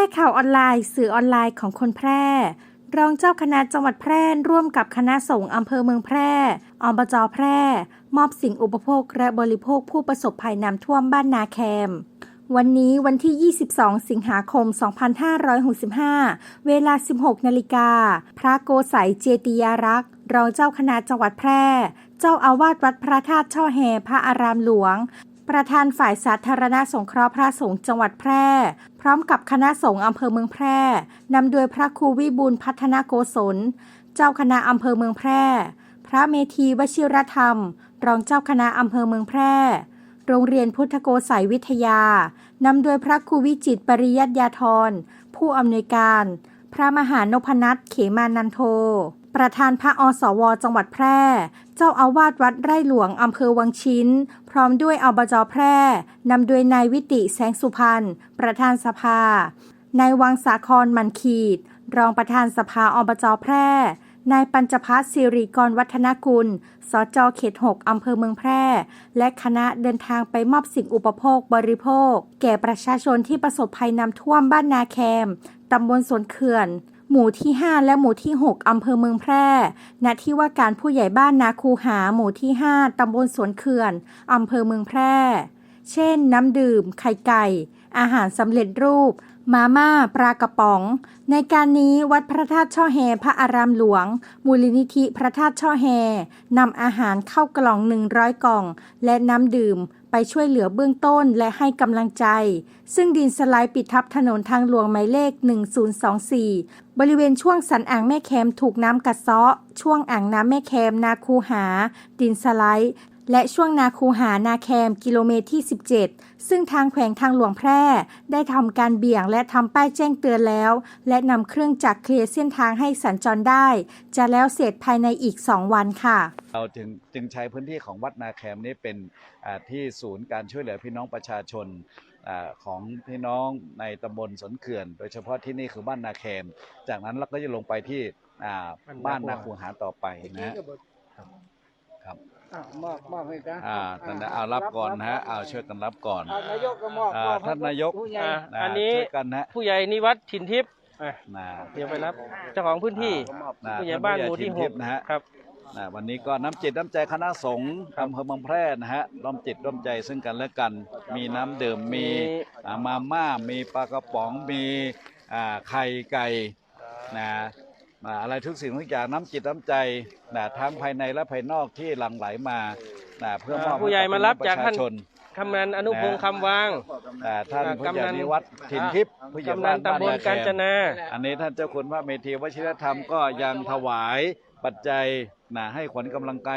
ร่ข่าวออนไลน์ สื่อออนไลน์ของคนแพร่ รองเจ้าคณะจังหวัดแพร่ร่วมกับคณะสงฆ์อำเภอเมืองแพร่อบจแพร่ มอบสิ่งอุปโภคและบริโภคผู้ประสบภัยน้ำท่วมบ้านนาแคมวันนี้วันที่ 22 สิงหาคม 2565 เวลา 16 นาฬิกา พระโกไสยเจติยารักษ์ รองเจ้าคณะจังหวัดแพร่ เจ้าอาวาสวัดพระธาตุช่อแฮพระอารามหลวง ประธานฝ่ายสาธารณสงเคราะห์พระสงฆ์จังหวัดแพร่ พร้อมกับคณะสงฆ์อำเภอเมืองแพร่นำโดยพระครูวิบูลพัฒนาโกศล เจ้าคณะอำเภอเมืองแพร่ พระเมธีวชิรธรรม รองเจ้าคณะอำเภอเมืองแพร่ โรงเรียนพุทธโกสัยวิทยานำโดยพระครูวิจิตปริยัติยาธรผู้อำนวยการ พระมหานพนัทเขมานันโท ประธานพระอสว จังหวัดแพร่ เจ้าอาวาสวัดไร่หลวงอำเภอวังชิ้น พร้อมด้วยอบจแพร่นำโดยนายวิติแสงสุพรรณประธานสภานายวังสาครมันขีด รองประธานสภาอบจแพร่นายปัญจพัฒน์สิริกรวัฒนกุล สจเขต 6 อำเภอเมืองแพร่ และคณะเดินทางไปมอบสิ่งอุปโภคบริโภค แก่ประชาชนที่ประสบภัยน้ำท่วมบ้านนาแคม ตำบลสวนเขื่อน หมู่ที่ 5 และหมู่ที่ 6 อำเภอเมืองแพร่ ณ ที่ว่าการผู้ใหญ่บ้านนาคูหา หมู่ที่ 5 ตำบลสวนเขื่อน อำเภอเมืองแพร่ เช่น น้ำดื่ม ไข่ไก่ อาหารสำเร็จรูป มาม่า ปลากระป๋อง ในการนี้วัดพระธาตุช่อแฮพระอารามหลวง มูลนิธิพระธาตุช่อแฮนำอาหารเข้ากล่อง 100 กล่อง และน้ำดื่ม ไปช่วยเหลือเบื้องต้นและให้กำลังใจ ซึ่งดินสไลด์ปิดทับถนนทางหลวงหมายเลข 1024 บริเวณช่วงสันอ่างแม่แคมถูกน้ำกัดเซาะ ช่วงอ่างน้ำแม่แคมนาคูหา ดินสไลด์ และช่วงนาคูหานาแคมกิโลเมตรที่ 17 ซึ่งทางแขวงทางหลวงแพร่ได้ทำการเบี่ยงและทำป้ายแจ้งเตือนแล้ว และนำเครื่องจักรเคลียร์เส้นทางให้สัญจรได้ จะแล้วเสร็จภายในอีก 2 วันค่ะ เราจึงจึงใช้พื้นที่ของวัดนาแคมนี้เป็นที่ศูนย์การช่วยเหลือพี่น้องประชาชนอของพี่น้องในตำบลสนเขื่อน โดยเฉพาะที่นี่คือบ้านนาแคม จากนั้นเราก็จะลงไปที่บ้านนาคูหาต่อไปนะครับ มอบมอบให้กันอ่าท่านนะเอารับก่อนนะฮะเอาช่วยกันรับก่อนอะนายกก็มอบอ่ามอบให้ท่านนายกผู้ใหญ่อะนะอันนี้ช่วยกันนะฮะผู้ใหญ่นิวัฒน์ถิ่นทิพย์อะนะเดี๋ยวไปรับเจ้าของพื้นที่นะผู้ใหญ่บ้านหมู่ที่ท่หผู้กใญ่ถิ่นทิพย์นะฮะครับนะวันนี้ก็น้ำจิตน้ำใจคณะสงฆ์อำเภอเมืองแพร่นะฮะร่วมจิตร่วมใจซึ่งกันและกัน มีน้ำดื่มมีอ่ามาม่ามีปลากระป๋องมีอ่าไข่ไก่นะ อ่าอะไรทุกสิ่งทุกอย่างน้ำจิตน้ำใจนะทั้งภายในและภายนอกที่หลั่งไหลมานะเพื่อมอบผู้ใหญ่มารับจากท่านชนคำนันอนุพงศ์คำวางอ่าท่านอ่าผู้ใหญ่กำนันนิวัฒน์ถิ่นทิพย์ผู้ใหญ่กำนับ้านนตำบลบ้นกาญจนาอันนี้ท่านเจ้าคุณพระเมธีวชิรธรรมก็ยังถวายปัจจัยนะให้ขวัญกำลังกาย